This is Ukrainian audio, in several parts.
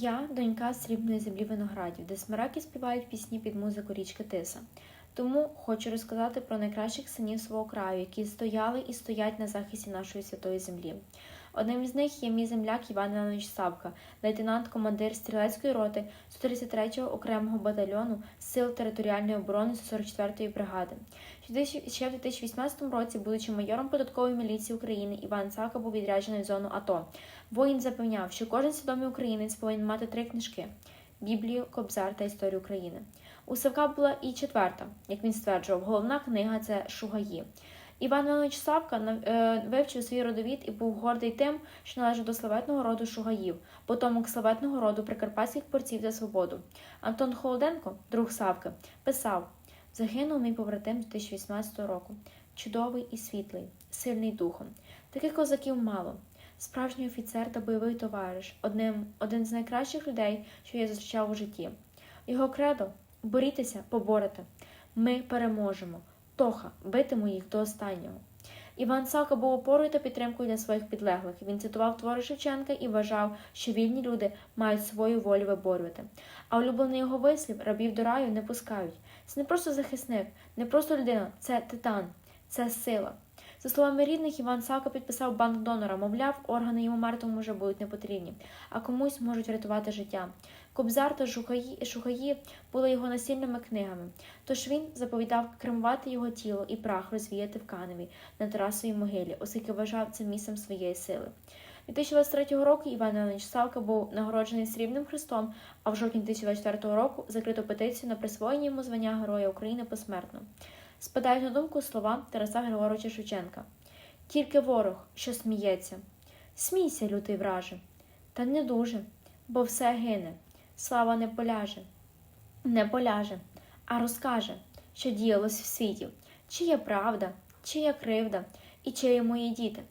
Я донька срібної землі виноградів, де смираки співають пісні під музику річки Тиса. Тому хочу розказати про найкращих синів свого краю, які стояли і стоять на захисті нашої святої землі. Одним із них є мій земляк Іван Іванович Савка, лейтенант-командир стрілецької роти 133-го окремого батальйону Сил територіальної оборони 144-ї бригади. Ще в 2018 році, будучи майором податкової міліції України, Іван Савка був відряджений в зону АТО. Воїн запевняв, що кожен свідомий українець повинен мати три книжки: Біблію, Кобзар та історію України. У Савка була і четверта, як він стверджував, головна книга це Шугаї. Іван Іванович Савка е, вивчив свій родовід і був гордий тим, що належав до славетного роду Шугаїв, потомок славетного роду прикарпатських борців за свободу. Антон Холоденко, друг Савки, писав: загинув мій побратим з 2018 року. Чудовий і світлий, сильний духом. Таких козаків мало. Справжній офіцер та бойовий товариш, одним, один з найкращих людей, що я зустрічав у житті. Його кредо борітеся, поборете. Ми переможемо. Тоха, битиму їх до останнього. Іван Сака був опорою та підтримкою для своїх підлеглих. Він цитував твори Шевченка і вважав, що вільні люди мають свою волю виборювати. А улюблений його вислів рабів до раю не пускають. Це не просто захисник, не просто людина, це титан, це сила. За словами рідних, Іван Савка підписав банк донора, мовляв, органи йому мертвому вже будуть не потрібні, а комусь можуть врятувати життя. Кобзар та шухаї, шухаї були його насильними книгами, тож він заповідав кремувати його тіло і прах розвіяти в каневі на Тарасовій могилі, оскільки вважав це місцем своєї сили. 2023 року Іван Іванович Савка був нагороджений срібним хрестом, а в жовтні 2024 року закрито петицію на присвоєння йому звання Героя України посмертно. Спадають на думку слова Тараса Григоровича Шевченка. Тільки ворог, що сміється. Смійся, лютий враже, та не дуже, бо все гине. Слава не поляже, не поляже, а розкаже, що діялось в світі, чия правда, чия кривда і чиї мої діти.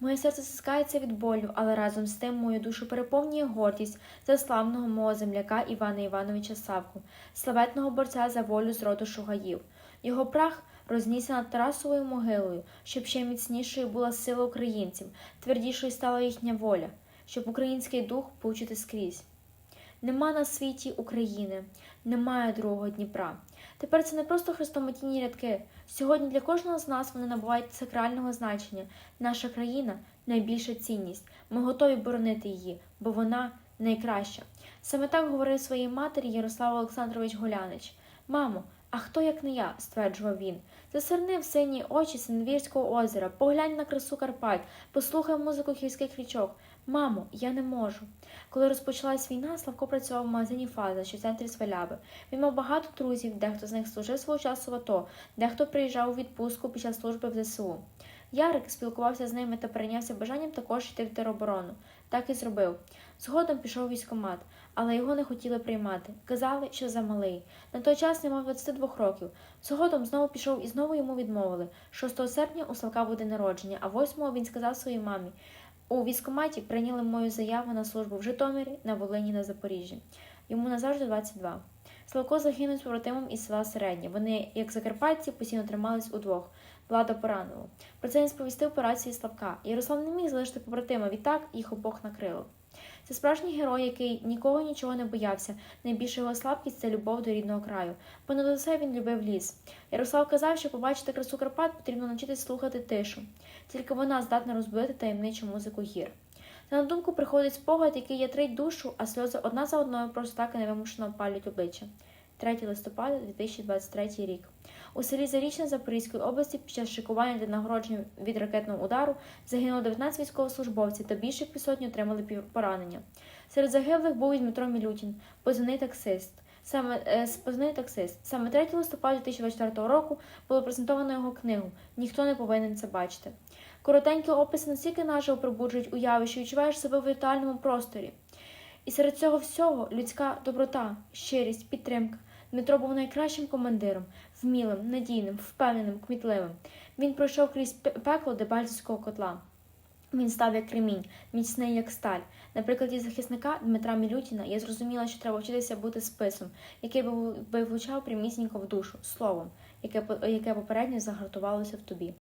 Моє серце стискається від болю, але разом з тим мою душу переповнює гордість за славного мого земляка Івана Івановича Савку, славетного борця за волю з роду Шугаїв. Його прах рознісся над Тарасовою могилою, щоб ще міцнішою була сила українців, твердішою стала їхня воля, щоб український дух почути скрізь. Нема на світі України, немає другого Дніпра. Тепер це не просто хрестоматійні рядки. Сьогодні для кожного з нас вони набувають сакрального значення. Наша країна найбільша цінність. Ми готові боронити її, бо вона найкраща. Саме так говорив своїй матері Ярослав Олександрович Голянич. Мамо, а хто як не я? стверджував він. Засирни в сині очі Синвірського озера, поглянь на красу Карпат, послухай музику хільських річок. Мамо, я не можу. Коли розпочалась війна, Славко працював в магазині Фаза, що в центрі Сваляби. Він мав багато друзів, дехто з них служив свого часу в АТО, дехто приїжджав у відпустку під час служби в ЗСУ. Ярик спілкувався з ними та перейнявся бажанням також йти в тероборону. Так і зробив. Згодом пішов у військкомат, але його не хотіли приймати. Казали, що замалий. На той час не мав 22 років. Згодом знову пішов і знову йому відмовили. 6 серпня у Славка буде народження, а 8-го він сказав своїй мамі. У військкоматі прийняли мою заяву на службу в Житомирі, на Волині, на Запоріжжі. Йому назавжди 22. Славко загинув з із села Середнє. Вони, як закарпатці, постійно тримались удвох. Влада поранило. Про це він сповістив по рації Славка. Ярослав не міг залишити побратима, відтак їх обох накрило. Це справжній герой, який нікого нічого не боявся. Найбільша його слабкість це любов до рідного краю. Понад усе він любив ліс. Ярослав казав, що побачити красу Карпат потрібно навчитись слухати тишу. Тільки вона здатна розбудити таємничу музику гір. Та на думку приходить спогад, який ятрить душу, а сльози одна за одною просто так і невимушено опалюють обличчя. 3 листопада 2023 рік. У селі Зарічне Запорізької області під час шикування для нагородження від ракетного удару загинуло 19 військовослужбовців та більше півсотні отримали поранення. Серед загиблих був і Дмитро Мілютін, позивний таксист. Саме е, позивний таксист. Саме 3 листопада 2024 року було презентовано його книгу Ніхто не повинен це бачити. Коротенькі описи настільки наживо пробуджують уяви, що відчуваєш себе в віртуальному просторі. І серед цього всього людська доброта, щирість, підтримка. Дмитро був найкращим командиром, вмілим, надійним, впевненим, кмітливим. Він пройшов крізь пекло Дебальцівського котла. Він став як кремінь, міцний як сталь. На прикладі захисника Дмитра Мілютіна я зрозуміла, що треба вчитися бути списом, який би влучав прямісінько в душу, словом, яке яке попередньо загартувалося в тобі.